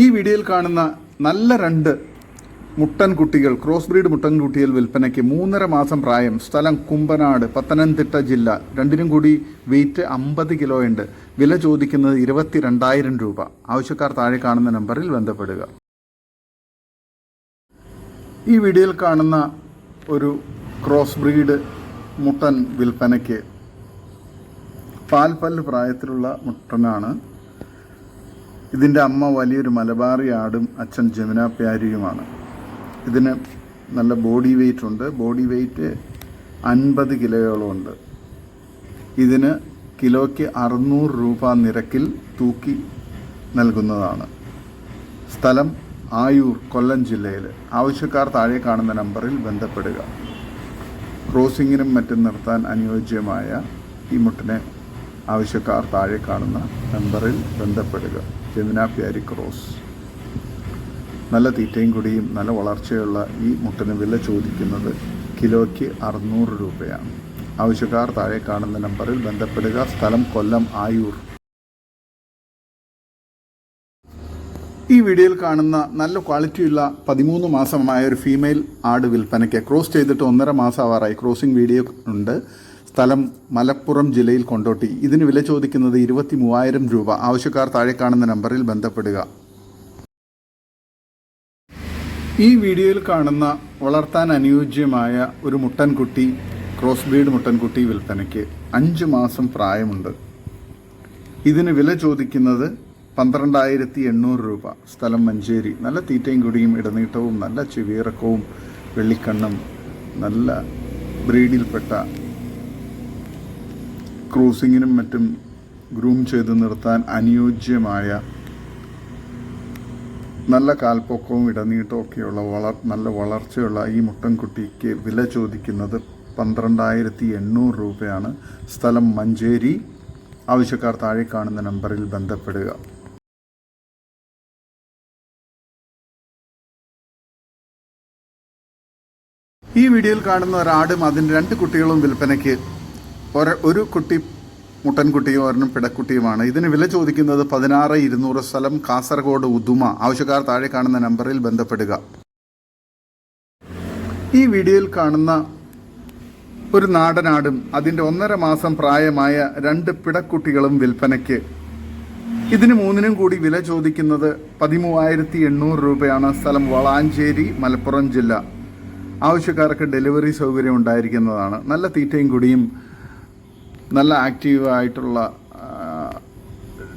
ഈ വീഡിയോയിൽ കാണുന്ന നല്ല രണ്ട് മുട്ടൻ കുട്ടികൾ ക്രോസ് ബ്രീഡ് മുട്ടൻ കുട്ടികൾ വിൽപ്പനയ്ക്ക് മൂന്നര മാസം പ്രായം സ്ഥലം കുമ്പനാട് പത്തനംതിട്ട ജില്ല. രണ്ടിനും കൂടി വെയിറ്റ് അമ്പത് കിലോ ഉണ്ട്. വില ചോദിക്കുന്നത് ഇരുപത്തി രണ്ടായിരം രൂപ. ആവശ്യക്കാർ താഴെ കാണുന്ന നമ്പറിൽ ബന്ധപ്പെടുക. ഈ വീഡിയോയിൽ കാണുന്ന ഒരു ക്രോസ് ബ്രീഡ് മുട്ടൻ വിൽപ്പനയ്ക്ക് പാൽപ്പല്ല് പ്രായത്തിലുള്ള മുട്ടനാണ് ഇതിന്റെ അമ്മ വലിയൊരു മലബാറി ആടും അച്ഛൻ ജമുന പ്യാരിയുമാണ് ഇതിന് നല്ല ബോഡി വെയിറ്റ് ഉണ്ട്. ബോഡി വെയിറ്റ് അൻപത് കിലോയോളം ഉണ്ട്. ഇതിന് കിലോയ്ക്ക് അറുന്നൂറ് രൂപ നിരക്കിൽ തൂക്കി നൽകുന്നതാണ്. സ്ഥലം ആയൂർ കൊല്ലം ജില്ലയിൽ ആവശ്യക്കാർ താഴെ കാണുന്ന നമ്പറിൽ ബന്ധപ്പെടുക. ക്രോസിങ്ങിനും മറ്റും നിർത്താൻ അനുയോജ്യമായ ഈ മുട്ടിനെ ആവശ്യക്കാർ താഴെ കാണുന്ന നമ്പറിൽ ബന്ധപ്പെടുക. ജമുന പ്യാരി ക്രോസ്. നല്ല തീറ്റയും കുടിയും നല്ല വളർച്ചയുള്ള ഈ മുട്ടിന് വില ചോദിക്കുന്നത് കിലോയ്ക്ക് അറുന്നൂറ് രൂപയാണ്. ആവശ്യക്കാർ താഴെ കാണുന്ന നമ്പറിൽ ബന്ധപ്പെടുക. സ്ഥലം കൊല്ലം ആയൂർ. ഈ വീഡിയോയിൽ കാണുന്ന നല്ല ക്വാളിറ്റിയുള്ള പതിമൂന്ന് മാസമായ ഒരു ഫീമെയിൽ ആട് വിൽപ്പനയ്ക്ക് ക്രോസ് ചെയ്തിട്ട് ഒന്നര മാസം ആവാറായി ക്രോസിംഗ് വീഡിയോ ഉണ്ട്. സ്ഥലം മലപ്പുറം ജില്ലയിൽ കൊണ്ടോട്ടി. ഇതിന് വില ചോദിക്കുന്നത് ഇരുപത്തി മൂവായിരം രൂപ. ആവശ്യക്കാർ താഴെ കാണുന്ന നമ്പറിൽ ബന്ധപ്പെടുക. ഈ വീഡിയോയിൽ കാണുന്ന വളർത്താൻ അനുയോജ്യമായ ഒരു മുട്ടൻകുട്ടി ക്രോസ് ബ്രീഡ് മുട്ടൻകുട്ടി വിൽപ്പനയ്ക്ക് അഞ്ച് മാസം പ്രായമുണ്ട്. ഇതിന് വില ചോദിക്കുന്നത് പന്ത്രണ്ടായിരത്തി എണ്ണൂറ് രൂപ. സ്ഥലം മഞ്ചേരി. നല്ല തീറ്റയും കുടിയും ഇടനീട്ടവും നല്ല ചെവിയിറക്കവും വെള്ളിക്കണ്ണും നല്ല ബ്രീഡിൽപ്പെട്ട ക്രൂസിങ്ങിനും മറ്റും ഗ്രൂം ചെയ്ത് നിർത്താൻ അനുയോജ്യമായ നല്ല കാൽപ്പൊക്കവും ഇടനീട്ടവും ഒക്കെയുള്ള വളർ നല്ല വളർച്ചയുള്ള ഈ മുട്ടൻകുട്ടിക്ക് വില ചോദിക്കുന്നത് പന്ത്രണ്ടായിരത്തി എണ്ണൂറ് രൂപയാണ്. സ്ഥലം മഞ്ചേരി. ആവശ്യക്കാർ താഴെ കാണുന്ന നമ്പറിൽ ബന്ധപ്പെടുക. ഈ വീഡിയോയിൽ കാണുന്ന ഒരാടും അതിന്റെ രണ്ട് കുട്ടികളും വിൽപ്പനയ്ക്ക് ഒരു കുട്ടി മുട്ടൻകുട്ടിയും ഒരെണ്ണം പിടക്കുട്ടിയുമാണ്. ഇതിന് വില ചോദിക്കുന്നത് പതിനാറ് ഇരുന്നൂറ് സ്ഥലം കാസർഗോഡ് ഉദുമ. ആവശ്യക്കാർ താഴെ കാണുന്ന നമ്പറിൽ ബന്ധപ്പെടുക. ഈ വീഡിയോയിൽ കാണുന്ന ഒരു നാടനാടും അതിന്റെ ഒന്നര മാസം പ്രായമായ രണ്ട് പിടക്കുട്ടികളും വിൽപ്പനയ്ക്ക്. ഇതിന് മൂന്നിനും കൂടി വില ചോദിക്കുന്നത് പതിമൂവായിരത്തി എണ്ണൂറ് രൂപയാണ്. സ്ഥലം വളാഞ്ചേരി മലപ്പുറം ജില്ല. ആവശ്യക്കാർക്ക് ഡെലിവറി സൗകര്യം ഉണ്ടായിരിക്കുന്നതാണ്. നല്ല തീറ്റയും കുടിയും നല്ല ആക്റ്റീവായിട്ടുള്ള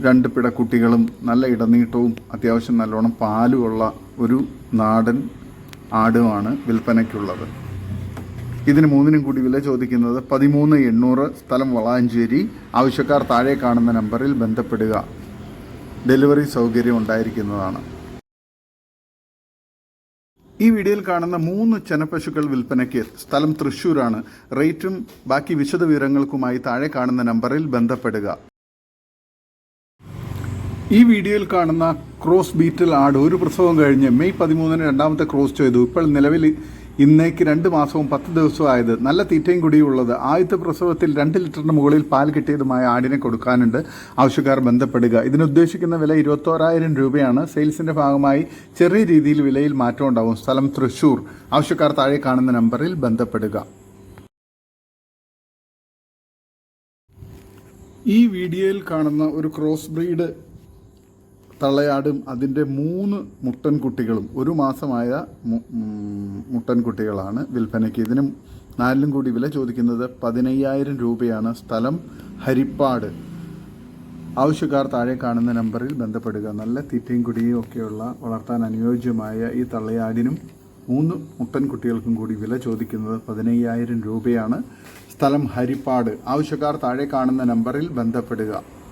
രണ്ട് പിടക്കുട്ടികളും നല്ല ഇടനീട്ടവും അത്യാവശ്യം നല്ലോണം പാലുമുള്ള ഒരു നാടൻ ആടുമാണ് വിൽപ്പനയ്ക്കുള്ളത്. ഇതിന് മൂന്നിനും കൂടി വില ചോദിക്കുന്നത് പതിമൂന്ന് എണ്ണൂറ് സ്ഥലം വളാഞ്ചേരി. ആവശ്യക്കാർ താഴെ കാണുന്ന നമ്പറിൽ ബന്ധപ്പെടുക. ഡെലിവറി സൗകര്യം ഉണ്ടായിരിക്കുന്നതാണ്. ഈ വീഡിയോയിൽ കാണുന്ന മൂന്ന് ചെനപ്പശുക്കൾ വിൽപ്പനയ്ക്ക് സ്ഥലം തൃശ്ശൂരാണ്. റേറ്റും ബാക്കി വിശദവിവരങ്ങൾക്കുമായി താഴെ കാണുന്ന നമ്പറിൽ ബന്ധപ്പെടുക. ഈ വീഡിയോയിൽ കാണുന്ന ക്രോസ് ബീറ്റൽ ആട് ഒരു പ്രസവം കഴിഞ്ഞ് മെയ് പതിമൂന്നിന് രണ്ടാമത്തെ ക്രോസ് ചെയ്തു. ഇപ്പോൾ നിലവിൽ ഇന്നേക്ക് രണ്ട് മാസവും പത്ത് ദിവസവും ആയത് നല്ല തീറ്റയും കുടിയുള്ളത്. ആദ്യത്തെ പ്രസവത്തിൽ രണ്ട് ലിറ്ററിന് മുകളിൽ പാൽ കിട്ടിയതുമായ ആടിനെ കൊടുക്കാനുണ്ട്. ആവശ്യക്കാർ ബന്ധപ്പെടുക. ഇതിനുദ്ദേശിക്കുന്ന വില ഇരുപത്തോരായിരം രൂപയാണ്. സെയിൽസിന്റെ ഭാഗമായി ചെറിയ രീതിയിൽ വിലയിൽ മാറ്റം ഉണ്ടാവും. സ്ഥലം തൃശൂർ. ആവശ്യക്കാർ താഴെ കാണുന്ന നമ്പറിൽ ബന്ധപ്പെടുക. ഈ വീഡിയോയിൽ കാണുന്ന ഒരു ക്രോസ് ബ്രീഡ് തള്ളയാടും അതിന്റെ മൂന്ന് മുട്ടൻകുട്ടികളും. ഒരു മാസമായ മുട്ടൻ കുട്ടികളാണ് വിൽപ്പനയ്ക്ക്. ഇതിനും നാലിലും കൂടി വില ചോദിക്കുന്നത് പതിനയ്യായിരം രൂപയാണ്. സ്ഥലം ഹരിപ്പാട്. ആവശ്യക്കാർ താഴെ കാണുന്ന നമ്പറിൽ ബന്ധപ്പെടുക. നല്ല തീറ്റയും കുടിയും ഒക്കെയുള്ള വളർത്താൻ അനുയോജ്യമായ ഈ തള്ളയാടിനും മൂന്ന് മുട്ടൻകുട്ടികൾക്കും കൂടി വില ചോദിക്കുന്നത് പതിനയ്യായിരം രൂപയാണ്. സ്ഥലം ഹരിപ്പാട്. ആവശ്യക്കാർ താഴെ കാണുന്ന നമ്പറിൽ ബന്ധപ്പെടുക.